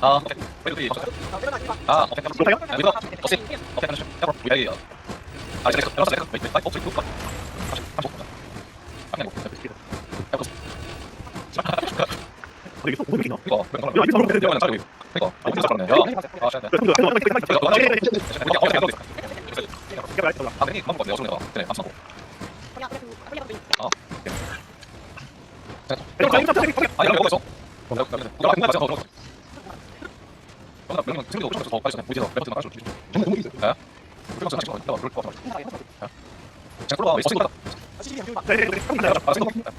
아, 네. 그냥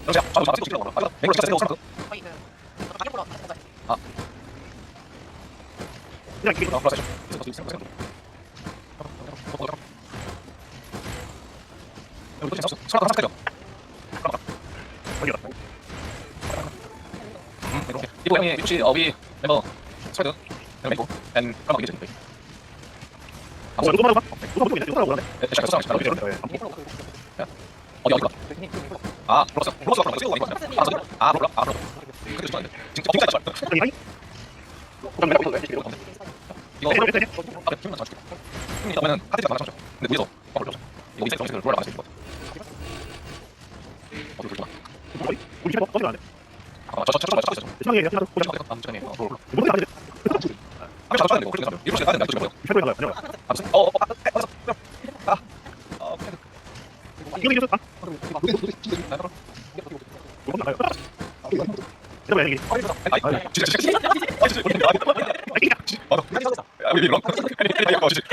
이거 이제 정식으로 롤라 맞을 것 같아. 보지 마. 우리 집에 어디가 안 돼? 아, 저, 저, 저, 저, 저, 저, 저. 하나 더 보자. 아, 저기. 어, 롤. 뭐가 안 돼? 아, 저, 저, 저, 그렇게 가면 이렇게 가야 된다. 이렇게 가면. 이거 나가요. 아니요. 아, 무슨? 어, 어, 아, 맞았어. 아, 아, 오케이. 이거 이거 아, 아, 그럼. 뭐가 나가요? 이거 왜 이게? 아이, 아이, 진짜, 진짜, 진짜. 아, 진짜, 우리, 아, 아, 아, 우리 이런. 아니, 아니, 아니, 어, 진짜. 야,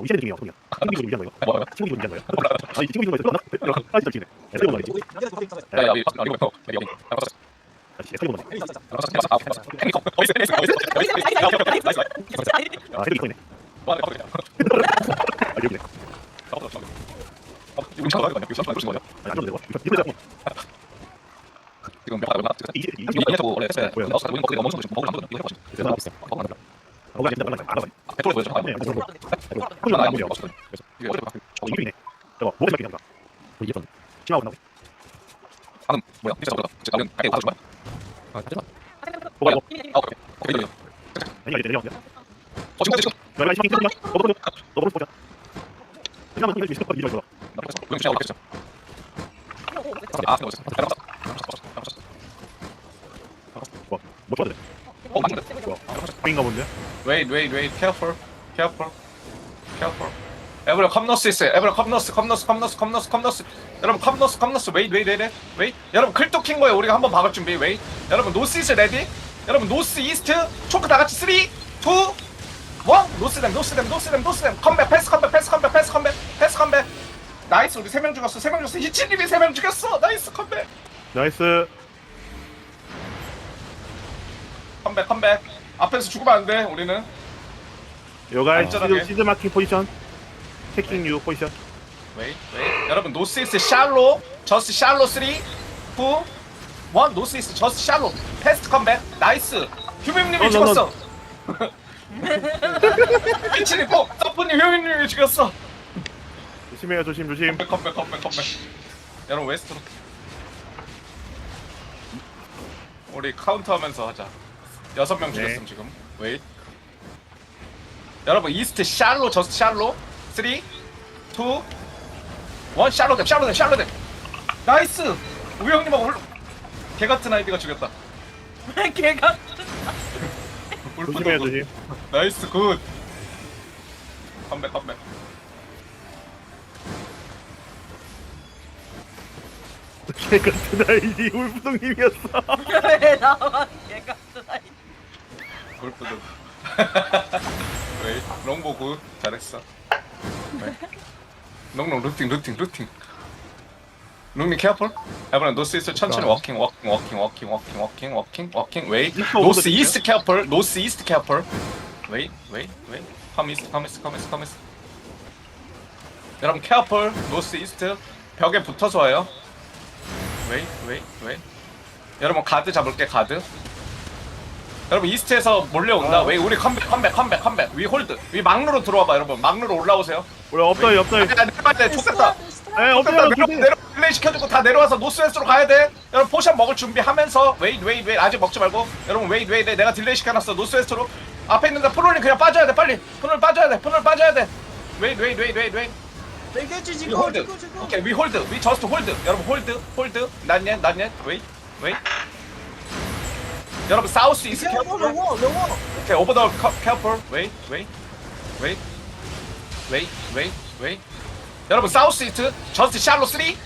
우시의 느낌이에요. 동이야. 친구 기준 거예요. 친구 기준 거예요. 아, 이 친구 기준 거예요. 아, 진짜 기네. 에스카이브 말이지. 야, 야, 이거 이거 이거. 다시 에스카이브 말이지. 아, 헤드 이거네. 와, 아, 여기네. 이거 잡아야 되는 거야. 이거 잡아야 되는 거야. 안 잡는 거야. 이거 잡고. 지금 몇 하나 이게 이게 저거 원래 했어요. 나서 가지고 먹는 거 먹는 거 먹으면 안 되는 거 해가지고. 그래서 나 비슷해. 어, 안 된다. 어, 안 된다. 알아봐. 배터리 보여줘. 한줄 나안 보여. 그래서 이게 어제 막 이거네. 저거 뭐가 생각이 나. 우리 예전 심하고 나오네. 방금 뭐야? 진짜 저거다. 진짜 나는 아예 못하고 아, 하지마. 뭐가 아, 이거? 아니, 아니, 내려. 어, 지금 지금. 내가 심하게 끊어. 너부터 너부터 보자. 그냥 이거 미스터 이거 이거. 그럼 진짜 어렵겠어. 아, 그거 진짜. 뭐, 뭐 줘야 돼? 어, 맞는데. 뭐인가 본데? Wait, wait, wait. Careful. Careful. Careful. 에브라 컴너스 있어요. 에브라 컴너스, 컴너스, 컴너스, 컴너스, 컴너스. 여러분 컴너스, 컴너스. Wait, wait, wait, wait. 여러분 클도 킨 거예요. 우리가 한번 박을 준비. Wait. 여러분 노스 이스 레디. 여러분 노스 이스트. 초크 다 같이 3, 2, 1. 노스 댐, 노스 댐, 노스 댐, 노스 댐. 컴백, 패스 컴백, 패스 컴백, 패스 컴백, 패스 컴백. 나이스. 우리 세 명 죽였어. 세 명 죽였어. 히치님이 세 명 죽였어. 나이스 컴백. 나이스. 컴백, 컴백. 앞에서 죽으면 안 돼. 우리는. 요가 안전하게. 시즈 시즈 마킹 포지션. 체킹 유 포지션. 웨이 웨이 여러분 노스이스 샬로 저스 샬로 3 2 1 노스이스 저스 샬로. 패스트 컴백 나이스. 휴민님이 어, 너, 죽었어. 미친이 꼭 서프님 휴민님이 죽였어. 조심해요, 조심, 조심. 컴백 컴백 컴백 컴백. 여러분 웨스트로. 우리 카운트하면서 하자. 여섯 명 죽였음 네. 지금. 웨이 여러분 이스트 샬로 저스트 샬로? 3 2 1 샬로 댐 샬로 댐 샬로 댐. 나이스! 우리 형님하고 홀 개같은 아이디가 죽였다. 걔가 조심해요, 조심. 나이스 굿. 컴백 컴백. 개 같은 아이디 울프동님이었어. 왜 나와? 걔가 아이 골프도 웨이 롱보 굿 잘했어. 롱롱 루팅 루팅 루팅. 롱님 케어풀 에브런 노스 이스트 천천히 워킹 워킹 워킹 워킹 워킹 워킹 워킹 워킹. 웨이. 노스 이스트 케어풀 노스 이스트 케어풀 웨이 웨이 웨이. 커미스 커미스 커미스 커미스 여러분 케어풀 노스 이스트. 벽에 붙어서 와요. 웨이 웨이 웨이. 여러분 가드 잡을게 가드 여러분 이스트에서 몰려온다. 아. 웨이 우리 컴백 컴백 컴백 컴백. 위 홀드. 위 막루로 들어와봐 여러분. 막루로 올라오세요. 우리 없어요. 야 내려가야 돼. 좋겠다. 에 없어요. 내려. 내려 릴레이 시켜주고 다 내려와서 노스웨스트로 가야 돼. 여러분 포션 먹을 준비하면서 웨이 웨이 웨이 아직 먹지 말고 여러분 웨이 웨이 웨이 내가 딜레이 시켜놨어 노스웨스트로 앞에 있는 데 프롤리 그냥 빠져야 돼 빨리 프롤 빠져야 돼 프롤 빠져야 돼 웨이 웨이 웨이 웨이 웨이 내게지 위 지금 홀드 오케이 위 홀드 위 저스트 홀드 여러분 홀드 홀드 난예 난예 웨이 웨이 여러분 사우스 이스 영어 캐플 영어 영어 오케이 오버 더 캐플 웨이 웨이 웨이 웨이 웨이 웨이 여러분 사우스 이스트 저스트 샬로 3 2 1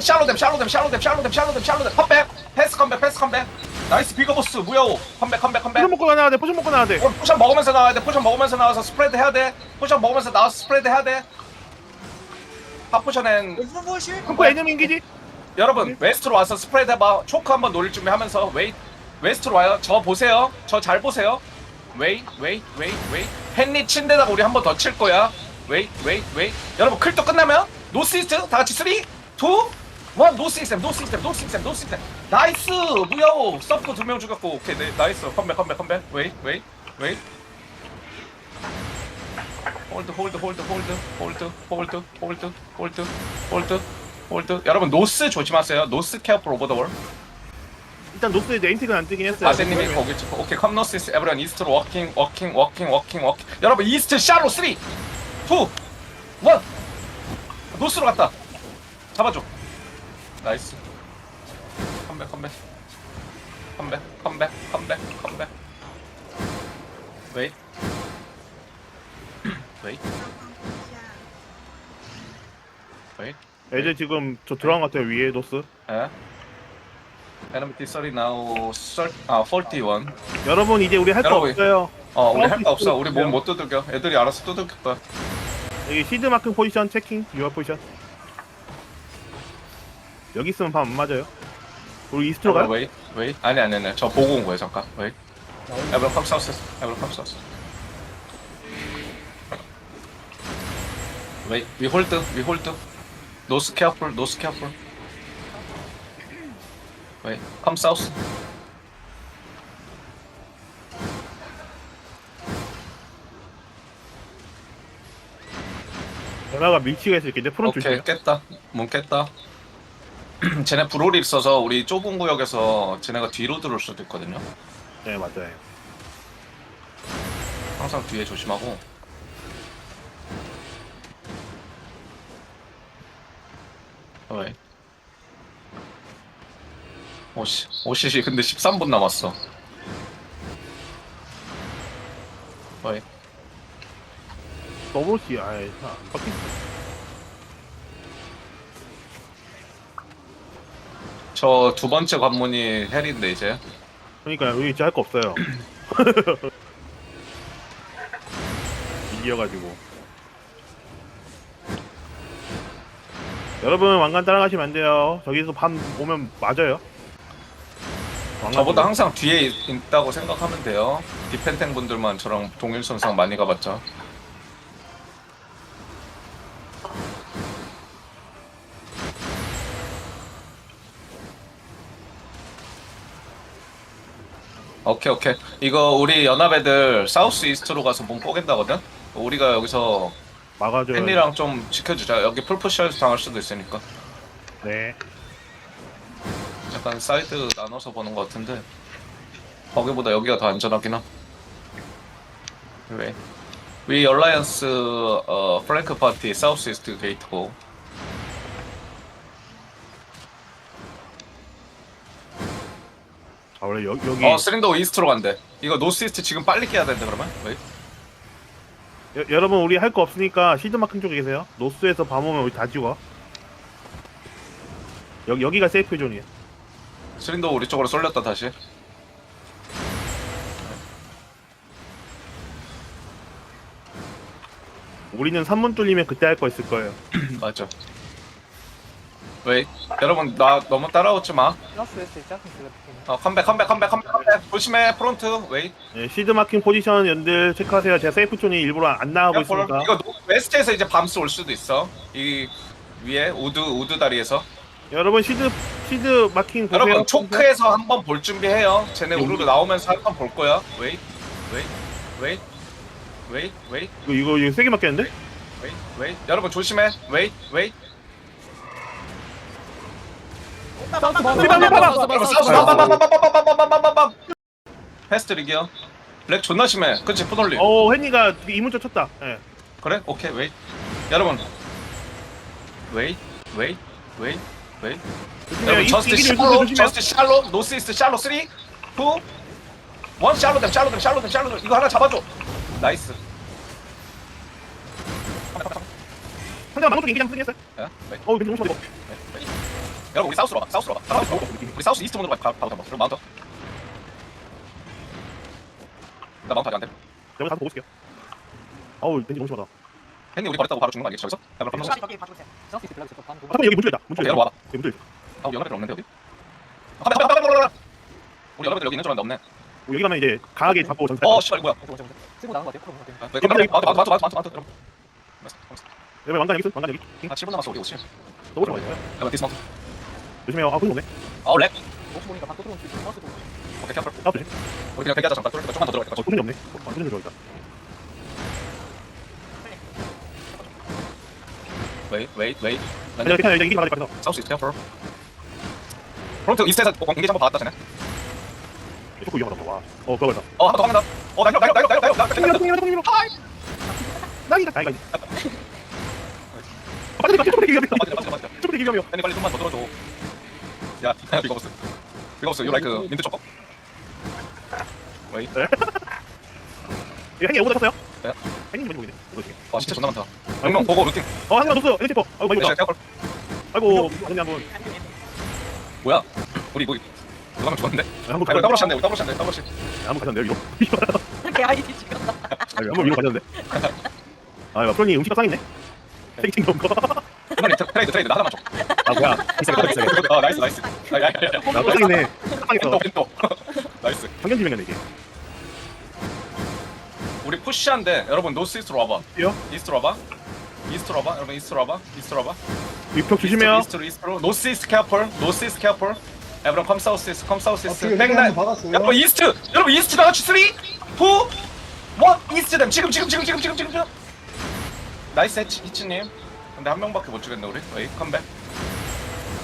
샬로 댐 샬로 댐 샬로 댐 샬로 댐 샬로 댐 샬로 댐 컴백 패스 컴백 패스 컴백 나이스 비거보스 무야호 컴백 컴백 컴백 포션 먹고 나와야 돼. 포션 먹고 나와야 돼. 그럼 포션 먹으면서 나와야 돼. 포션 먹으면서 나와서 스프레드 해야 돼. 포션 먹으면서 나와서 스프레드 해야 돼. 핫포션엔 컴포 애니메 인기지? 여러분 웨스트로 와서 스프레드 해봐. 초크 한번 노릴 준비하면서 웨이 웨스트로 와요. 저 보세요. 저 잘 보세요. 웨이 웨이 웨이 웨이 헨리 친데다가 우리 한번 더 칠 거야. 웨이 웨이 웨이 여러분 클도 끝나면 노스 이스트 다 같이 3 2 1 노스 이스템 노스 이스템 노스 이스템 노스 이스템. 나이스! 무야호 서프 두 명 죽였고. 오케이 네, 나이스. 컴백 컴백 컴백. 웨이 웨이 웨이 홀드 홀드 홀드. 홀드 홀드 홀드 홀드 홀드 홀드 홀드 여러분 노스 조심하세요. 노스 케어풀 오버 더월 일단 노스에 네임택은 안 뜨긴 했어요. 아세님이 거기 찍고 오케이 컴 노스 이스 에브리언 이스트로 워킹 워킹 워킹 워킹 워킹 여러분 이스트 샤로 3 2 1 노스로 갔다. 잡아줘. 나이스. 컴백 컴백. 컴백 컴백 컴백 컴백. 웨이 웨이 웨이 애들 지금 저 들어간 것 같아요 위에 노스. 예 Enemy T30 now 30, 아 41 여러분 이제 우리 할 거 여러분, 없어요. 어 우리 어, 할거 없어 우리. 몸 못 두들겨 애들이 알아서 거야 여기 시드 마크 포지션 체킹. 유아 포지션. 여기 있으면 밤 안 맞아요. 우리 이스트로 가요? 웨이 웨이 아니 아니 아니 저 보고 온 거예요 잠깐 웨이 에브로 컴 사우스 에브로 컴 사우스 웨이 위 홀드 위 홀드 노스 케어풀 노스 케어풀. 웨이 컴 사우스. 전화가 밀치가 있을 텐데 프론트 오케이 조심. 깼다. 문 깼다. 쟤네 브롤이 있어서 우리 좁은 구역에서 쟤네가 뒤로 들어올 수도 있거든요. 네 맞아요. 항상 뒤에 조심하고 어이 오씨 오씨 근데 13분 남았어 어이 더블시 아예 안 바뀌. 저두 번째 관문이 헬인데 이제 그러니까 여기 진짜 할거 없어요. 밀려가지고. 여러분 왕관 따라가시면 안 돼요. 저기서 밤 오면 맞아요. 왕관 저보다. 항상 뒤에 있- 있다고 생각하면 돼요 디펜탱 분들만 저랑 동일선상 많이 가봤죠 오케이 오케이 이거 우리 연합 애들 사우스 이스트로 가서 몸 뽀갠다거든 우리가 여기서 막아줘요. 헨리랑 좀 지켜주자 여기 풀푸시에서 당할 수도 있으니까 네. 약간 사이드 나눠서 보는 것 같은데 거기보다 여기가 더 안전하긴 함. 왜? 위 얼라이언스 어 프랭크 파티 사우스 이스트 게이트고 아 원래 여, 여기 어 스린더 이스트로 간대 이거 노스 이스트 지금 빨리 깨야 되는데 그러면? 왜? 여, 여러분 우리 할 거 없으니까 시드 마킹 쪽에 계세요. 노스에서 밤 오면 우리 다 죽어. 여기 여기가 세이프 존이에요. 스린더 우리 쪽으로 쏠렸다 다시 우리는 3문 뚫리면 그때 할 거 있을 거예요. 맞아 왜? 여러분 나 너무 따라오지 마 어, 컴백 컴백 컴백 컴백 컴백 네, 조심해 프론트 웨이. 예, 시드 마킹 포지션 연들 체크하세요. 제가 세이프 존이 일부러 안 나가고 있으니까. 이거 웨스트에서 이제 밤스 올 수도 있어. 이 위에 우드 우드 다리에서. 여러분 시드 시드 마킹 보세요. 여러분 초크에서 한번 볼 준비해요. 쟤네 네. 우르르 나오면서 한번 볼 거야. 웨이 웨이 웨이 웨이 웨이 이거, 이거 세게 맞겠는데? 웨이 웨이. 여러분 조심해. 웨이 웨이 패스트릭이요. 렉 존나 심해. 그치 포돌리. 오 어, 헨이가 이문자 쳤다. 예. 그래? 오케이 웨이. 여러분. 웨이 웨이 웨이 웨이. 여러분 저스트 샬로 저스트 샬로 노스 이스트 샬로 3 2 1 샬로 댐 샬로 댐 샬로 댐 샬로 댐 이거 하나 잡아줘. 나이스. 상대가 망토 이기장 승리했어요. 어, 너무 좋아 이거. 여러분 우리 사우스로 와 사우스로 와 사우스로 와. 우리 사우스 이스트 문으로 가 바로 잡아 그럼 마운트 나 마운트 아직 안돼 내가 가서 보고 있을게요. 어우 벤지 너무 심하다. 팬이 우리 버렸다고 바로 죽는 거 아니겠지 저기서? 야, 그럼 시 컴퓨터. 거기 봐주세요. 아, 잠깐 여기 문줄이다. 문줄. 여기 와봐. 여기 문줄. 아, 우리 연합들 없는데 여기? 아, 가만, 가만, 가만, 가만, 가만. 우리 연합들 여기 있는 줄 알았는데 없네. 여기 가면 이제 강하게 잡고 전사. 어, 씨발 이거 뭐야? 쓰고 나간 거 같아요. 아, 네, 마운트, 마운트, 마운트, 마운트, 마운트, 마운트, 여러분. 여기 왕관 여기 있어. 왕관 여기. 아, 7분 남았어 우리 50. 너무 좋아요. 여러분 디스마운트. 조심해요. 아 그거 없네. 어, 렉. 혹시 보니까 방 또들어온 수 마우스도 오케이, 캐플. 아 조심. 우리 그냥 대기하자 잠깐. 뚫을 조금만 더 들어갈게. 어 소문이 없네. 어 완전 좋아했다. 웨이, 웨이, 웨이. 아니 여기 그냥 이기 받을 거 같아서. 사우스 이스트 캐플. 프론트 이스트에서 공기 한번 받았다 쟤네. 조금 위험하다. 와. 어 그거 걸다. 어, 한번더 갑니다. 어, 날려, 날려, 날려, 날려, 날려, 날려, 날려. 똥이라 하이. 나기다 나기가. 빨리 가. 조금 위험해. 빠지자, 빠지자, 빠지자. 조금 위험해요. 팬이 빨리 좀만 더 들어줘. 야, 비거버 you like 민트 초코? 웨이. 이거 행이 오고 샀어요? 네. 행이 많이 보이네. 이거. 와, 진짜 존나 많다. 명명 보고 루팅. 어 한명 줬어요. 엔티퍼. 아이고 많이 네, 줬다. 캐플. 아이고 언니 한 번 뭐야? 우리 뭐 누가 하면 좋았는데? 한번 아이고 가졌는데. 더블 샷네, 더블 샷네, 더블 샷. 한번 가졌는데요 이거. 걔 아이디 찍었다. 한번 위로 가졌는데. 아 프로님 음식 상했네. 세개 챙겨온 거. 이번에 트레이드 트레이드 나 하나만 줘. 아 뭐야? 비싸게 비싸게. 아 나이스 나이스. 아, 야, 야, 야. 나 빨리네. 핀도 상했어. 핀도. 나이스. 환경지명이네 이게. 우리 푸시한데 여러분 노스 이스트로 와봐. 이요? 이스트로 와봐. 이스트로 와봐. 여러분 이스트로 와봐. 이스트로 와봐. 위표 조심해요. 이스트로 이스트로. 노스 이스트 캐플. 노스 이스트 캐플. 에브런 컴 사우스 이스트 컴 사우스 이스트. 어떻게 백날. 한번 박았어요? 여러분 이스트. 여러분 이스트 다 같이 3 2 1 이스트 them 지금 지금 지금 지금 지금 지금 지금. 나이스 해치 히치님. 근데 한 명밖에 못 죽였네 우리. 웨이 컴백.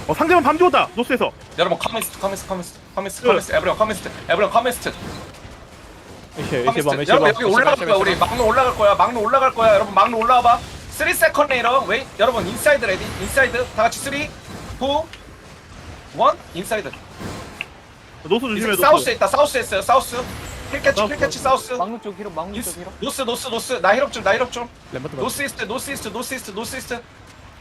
어 상대방 밤 죽었다. 노스에서. 여러분 커미스트 커미스트 커미스트 커미스트 커미스트. 에브리언 커미스트 에브리언 커미스트. 여러분 여기 올라갈 거야 우리. 막로 올라갈 거야 막로 올라갈 거야. 여러분 막로 올라와봐. 3 세컨 레이러 웨이. 여러분 인사이드 레디 인사이드. 다 같이 3 2 1 인사이드. 노스 조심해요. 노스. 사우스에 있다 사우스에 있어요 사우스. 힐캐치 사우스. 힐캐치 사우스. 막루 쪽 히로 막루 쪽 히로. 노스 노스 노스. 나 힐업 좀나 힐업 좀. 노스 이스트 노스 이스트 노스 이스트 노스 이스트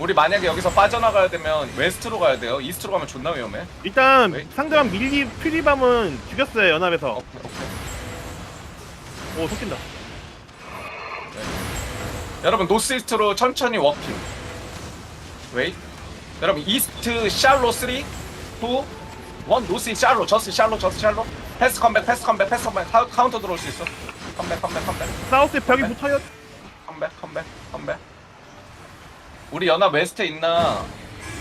우리 만약에 여기서 빠져나가야 되면 웨스트로 가야 돼요. 이스트로 가면 존나 위험해. 일단 왜? 상대방 밀리 프리밤은 죽였어요 연합에서. 어, 오케이. 오 섞인다. 여러분 노스 이스트로 천천히 워킹. 웨이. 여러분 이스트 샬로 3 2 1 노스 이스트 샬로 저스 샬로 저스 샬로 패스 컴백 패스 컴백 패스 컴백 카- 카운터 들어올 수 있어. 컴백 컴백 컴백 사우스 벽이 네. 붙어요. 컴백 컴백 컴백. 우리 연합 웨스트에 있나?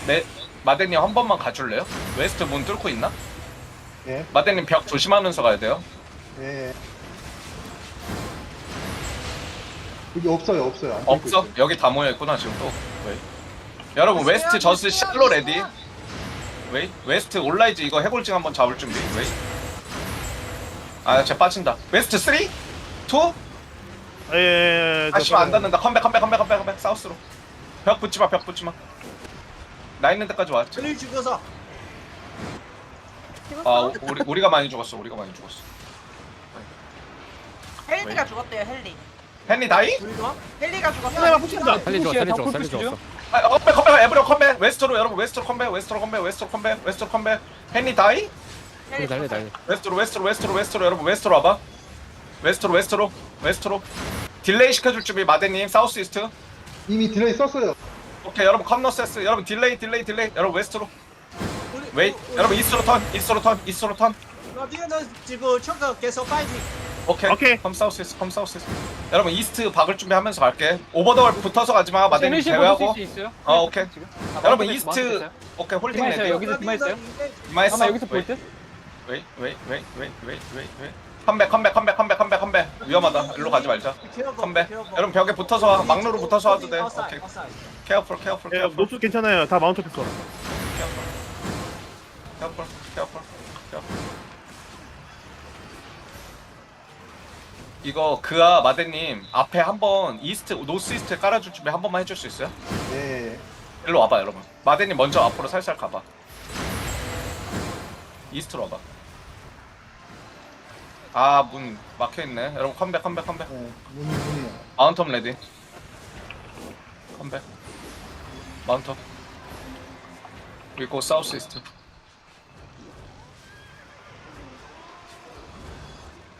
네 마대님 한 번만 가줄래요? 웨스트 문 뚫고 있나? 예, 마대님 벽 조심하면서 가야 돼요. 예. 여기 없어요, 없어요. 안 없어? 있어요. 여기 다 모여 있구나 지금 또. 웨이. 여러분 웨스트 저스 샬로 레디. 웨이 웨스트 온라이즈 이거 해골징 한번 잡을 준비. 웨이. 아쟤 빠진다. 웨스트 3 2 예. 아 씨발 안 닿는다. 컴백 컴백 컴백 컴백 컴백 사우스로. 벽 붙지 마. 벽 붙지 마. 나 있는 데까지 와. 헬리 죽여서. 아 우리 우리가 많이 죽었어. 우리가 많이 죽었어. 헬리가 죽었대요 헬리. 헨리 다이? 좋아? 헬리가 죽었어. 살리 줘 살리 줘 살리 줘 아, 컴백 컴백 에브리온 컴백 웨스트로 여러분 웨스트로 컴백 웨스트로 컴백 웨스트로 컴백 웨스트로 컴백 헨리 다이? 헬리 죽었어. 달려 웨스트로 웨스트로 웨스트로 웨스트로 여러분 웨스트로 와봐 웨스트로 웨스트로 웨스트로 딜레이 시켜줄 준비 마대님 사우스 이스트 이미 딜레이 썼어요. 오케이 여러분 컴너세스 여러분 딜레이 딜레이 딜레이 여러분 웨스트로 웨이 여러분 이스트로 턴 이스트로 턴 이스트로 턴 어디는 지금 초크 계속 파이팅. 오케이 오케이. 컴 사우스 이스트 컴 사우스 이스트 여러분 이스트 박을 준비하면서 갈게 오버더월 붙어서 가지마 마대님 제외하고 보실 수 있어요? 어 오케이 지금? 여러분 이스트 됐어요? 오케이 홀딩 그만 레디 여기서 그만 있어요? 이마했어 아마 여기서 볼 듯? 웨이 웨이 웨이 웨이 웨이 웨이 웨이 컴백 컴백 컴백 컴백 컴백 컴백. 위험하다. 일로 가지 말자. 컴백. 여러분 벽에 붙어서 와. 막루로 붙어서 와도 돼. 오케이. 케어풀 케어풀 예, 케어풀. 노스 괜찮아요. 다 마운트 됐어. 케어풀 케어풀 케어풀. 케어풀 이거 그아 마대님 앞에 한번 이스트 노스 이스트 깔아줄 준비 한 번만 해줄 수 있어요? 예. 일로 와봐 여러분. 마대님 먼저 앞으로 살살 가봐. 이스트로 와봐 아 문 막혀있네. 여러분 컴백 컴백 컴백. 예. 문이 문이요. 마운텀 레디. 컴백. 마운텀 그리고 사우스 이스트.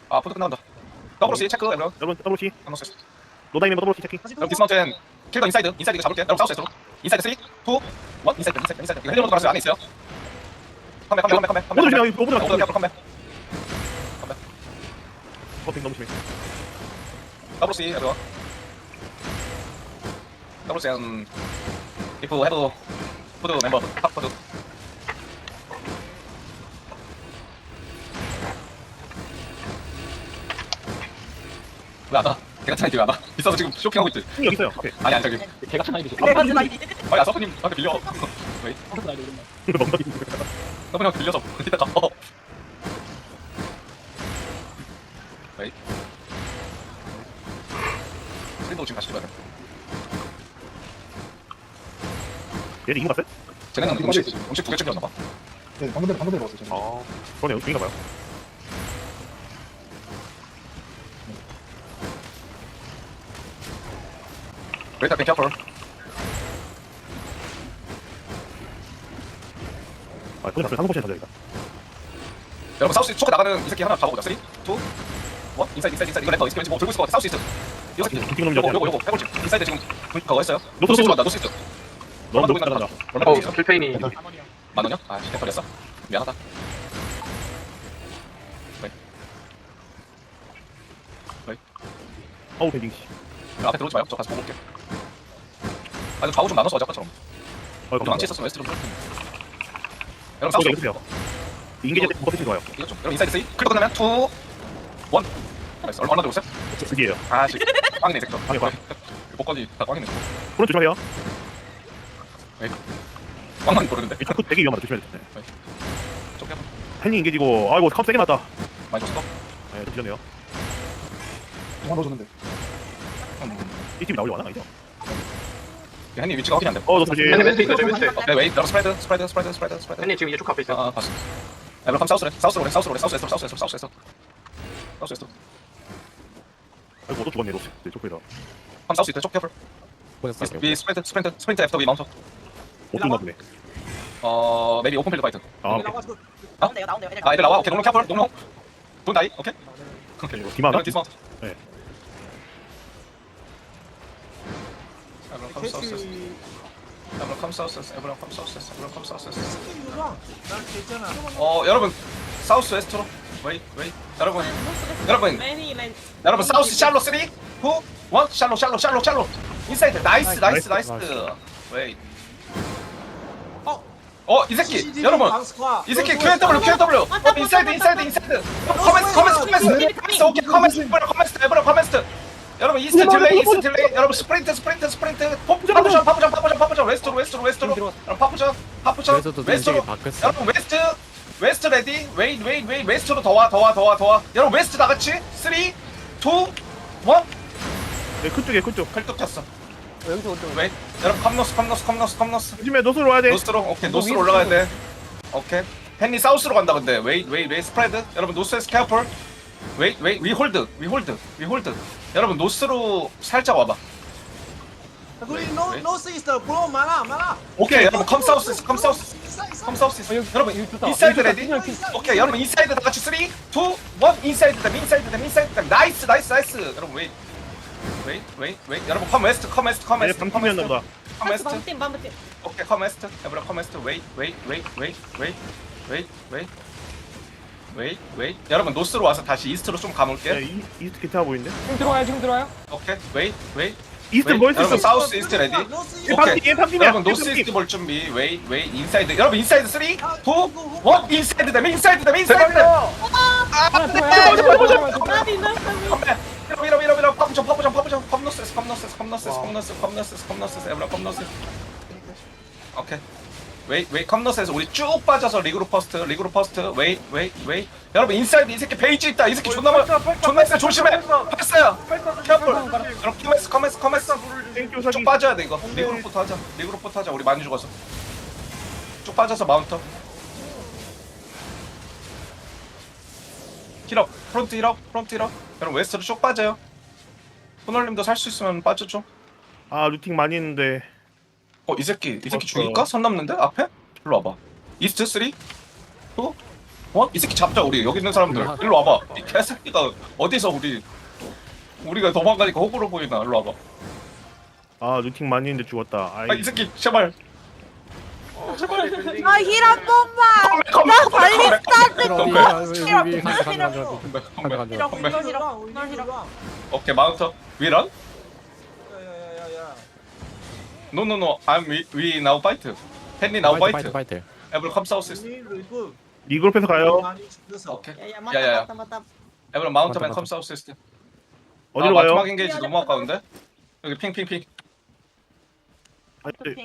아 포드 끝나간다. 더블 C 체크. 여러분 여러분 WC 사우스 이스트 노다이면 WC 체킹. 여러분 디스마운트엔 킬더 인사이드. 인사이드 이거 잡을게 여러분 사우스 이스트로. 인사이드 3 2 1 인사이드 인사이드 인사이드. 이거 헬리모드 걸었어요 안에 있어요. 컴백 컴백 컴백 컴백. 컴백 오늘 컴백 컴백 컴백 버팅 너무 심해. 더블 C everyone 더블 C um if you have food member top food 왜안 와? 걔가 차이 뒤왜 안 와? 있어서 지금 쇼핑하고 있지 여기 있어요. 아니 아니 저기 참 많이 드셔. 내가 주나이. 아야 서프님 나한테 빌려 왜? 서프님 빌려서 이따 가 어 얘는 이긴 거 같아? 쟤네는 음식 음식 두개 챙겼나 봐 네, 방금 전에 방금 전에 먹었어요. 저는. 아, 그러네요. 중인가 봐요. Wait, be careful. 아, 그건 한국 버튼 가져야겠다. 여러분 사우스 초크 나가는 이 새끼 하나 잡아보자. 3, 2, 1. 인사이드, 인사이드, 인사이드. 이거 랩터, 이스트 뭐 들고 있을 것 같아. 사우스 이스트. 이거 새끼. 요거, 여자. 요거, 요거. 해볼지. 인사이드 지금 분 그거 했어요? 노스, 노스 노스. 간다, 노스 이스트. 너무 얼마 들고 있나? 잘한다. 얼마 들고 있어? 필페인이 만 원이요? 아, 씨, 버렸어. 미안하다. 어우, 베딩 씨. 앞에 들어오지 마요. 저 가서 보고 올게. 아, 이거 좌우 좀 나눠서 하자, 아까처럼. 어, 좀 망치. 있었으면 웨스트로 좀. 여러분 어, 사우스 여기 있어요. 인게이지 때 버튼 좋아요. 이거 좀. 여러분 인사이드 3. 클릭 끝나면 2, 1. 나이스. 얼마 들고 있어요? 그게요. 아, 씨. 꽝이네, 이 새끼. 꽝이, 꽝. 목걸이 다 꽝이네. 저거. 오른 조심해요. 꽝만 고르는데. 이 자꾸 되게 위험하다. 조심해야 돼. 네. 좀 해봐. 팬이 인게이지고, 아이고, 컵 세게 맞다. 많이 줬어? 네, 좀 위험해요. 하나 넣어줬는데. 이 팀이 나오려고 하나? 아니죠? hen님 위치가 확인이 안 돼. 어, 너 조심. 네, 네, 있어요, 저 왼쪽에. 네, 웨이, 여러 스프레드, 스프레드, 스프레드, 스프레드, 스프레드. 팬님 지금 이쪽 앞에 있어요. 아, 아, 봤어. 야, 그럼 사우스래, 사우스로, 사우스로, 사우스에서, 사우스에서, 사우스에서, 사우스에서. 아이고, 또 죽었네, 로스. 네, 조프이다. 컴 사우스 이때 쪽 캐플. 위 스프레드, 스프레드, 스프린트 애프터 위 마운터. 못 죽나 보네. 어, 메비 오픈 필드 파이트. 아, 오케이. 나온대요, 나온대요. 애들. 아, 애들 나와. 오케이, 농농 캐플, 농농. 돈 다이, 오케이. 오케이. 기마가? 여러분 디스마운트. 네. Everyone come south. Everyone come south. Everyone come south. Everyone come south. 난 괜찮아. 어, 여러분 사우스 웨스트로. 웨이, 웨이. 여러분, 여러분, 레니, 레니. 여러분 사우스 샬로 3 2 1 샬로 샬로 샬로 샬로 인사이드 나이스 나이스 나이스 웨이 어 이 새끼 여러분. 이 새끼 QNW QNW 어 인사이드 인사이드 인사이드. 커맨스 커맨스 커맨스. 오케이 커맨스 에브라 커맨스 에브라 커맨스. 여러분 이스트 딜레이 이스트 딜레이. 여러분 스프린트 스프린트 스프린트. 파푸전 파푸전 파푸전 파푸전. 웨스트로 웨스트로 웨스트로. 여러분 파푸전 파푸전 웨스트로. 여러분 웨스트 웨스트 레디 웨이 웨이 웨이 웨스트로 더 와 더 와 더 와 더 와. 여러분 웨스트 다 같이? 3 2 1 네, 큰 쪽에, 큰 쪽. 칼뚝 쳤어 여기서 오른쪽. 웨이 여러분 컴너스 컴너스 컴너스 컴너스 조심해, 노스로 와야 돼. 노스로? 오케이 노스로 올라가야 돼. 오케이. 헨리 사우스로 간다 근데. 웨이 웨이 웨이 스프레드. 여러분 노스에서 캐플 웨이 웨이 위 홀드 위 홀드 위 홀드. 여러분 노스로 살짝 와봐. 우리 노 노스 이스트 브로 많아 많아. 오케이 여러분 컴 사우스 컴 사우스. 컴 사우스 여러분 인사이드 레디? 오케이 여러분 인사이드 다 같이 3 2 1 인사이드 댐 인사이드 댐 인사이드 댐. 나이스 나이스 나이스. 여러분 웨이 웨이 웨이 웨이 여러분 컴 웨스트 컴 웨스트 컴얘 웨스트 컴 방팀이었나 웨스트 보다. 컴 웨스트 밤팀 밤팀. 오케이 컴 웨스트 에브라 컴 웨스트 웨이 웨이 웨이 웨이 웨이 웨이 웨이 웨이 웨이 여러분 노스로 와서 다시 이스트로 좀 야, 가볼게 이, 이스트 괜찮아 보이는데? 지금 들어와요 지금 들어와요? 오케이 웨이 웨이 이스트. 뭐? 여러분 사우스 이스트 레디. 얘 오케이. 방팀, 얘. 여러분 노스 이스트 볼 준비. 웨이 웨이 인사이드 여러분 인사이드 3 2 1 인사이드 댐 인사이드 댐 인사이드 댐 하나 들어와요. 컴백 밀어 파부전 파부전 파부전. 컴노스에서 컴노스에서 컴노스에서 컴노스 컴노스에서 컴노스에서. 에브라 컴노스 오케이. 웨이 웨이 컴노스에서 우리 쭉 빠져서 리그로 퍼스트 리그로 퍼스트. 웨이 웨이 웨이. 여러분 인사이드 이 새끼 베이지 있다. 이 새끼 존나 많 존나 세 조심해. 패스야. 캐플 여러분 컴에스 컴에스 땡큐 쭉. 빠져야 돼 이거. 리그로부터 하자. 리그로부터 하자 우리 많이 죽어서. 쭉 빠져서 마운터. 힐업. 프론트 힐업 프론트 힐업. 여러분 웨스트로 쭉 빠져요 호널님도 살 수 있으면 빠져줘 아, 루팅 많이 했는데. 어 이 새끼 이 새끼. 죽일까? 선 넘는데 앞에? 일로 와봐 이스트 3 2 1? 이 새끼 잡자 우리 여기 있는 사람들 일로 와봐 이 개새끼가 어디서 우리 우리가 도망가니까 호구로 보이나 일로 와봐 아, 루팅 많이 했는데 죽었다. 아이, 아 이 새끼 제발 아힐한 번만. 컴백 컴백 컴백 컴백 컴백 컴백 이러고 컴백 이러 이러 이러 이러. 오케이 마운터 위런 노노노 I'm we we now fight. 헨리 now fight fight. fight 에브로 컴 사우스 리그룹에서 가요 오케이 야야야 에브로 마운터맨 컴 사우스 시스템 어디로 가요? 마지막 인게이지 너무 아까운데? 여기 핑핑핑.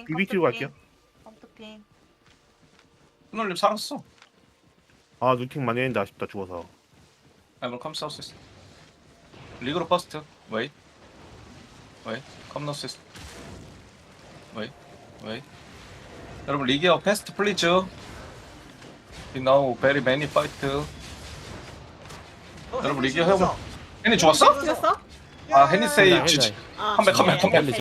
비비티로 갈게요. 컴투핑. 오늘 살았어. 아, 루팅 많이 했는데 아쉽다 죽어서. Everyone come. 리그로 퍼스트 웨이 웨이 컴 노스 이스트 웨이 웨이 여러분 리기어 패스트 플리즈 We know very many fight 어, 여러분, 리기어 죽였어. 헨리 죽었어? 죽였어? 아 헨리 세이 지지. 아, 컴백 컴백 네, 컴백 네.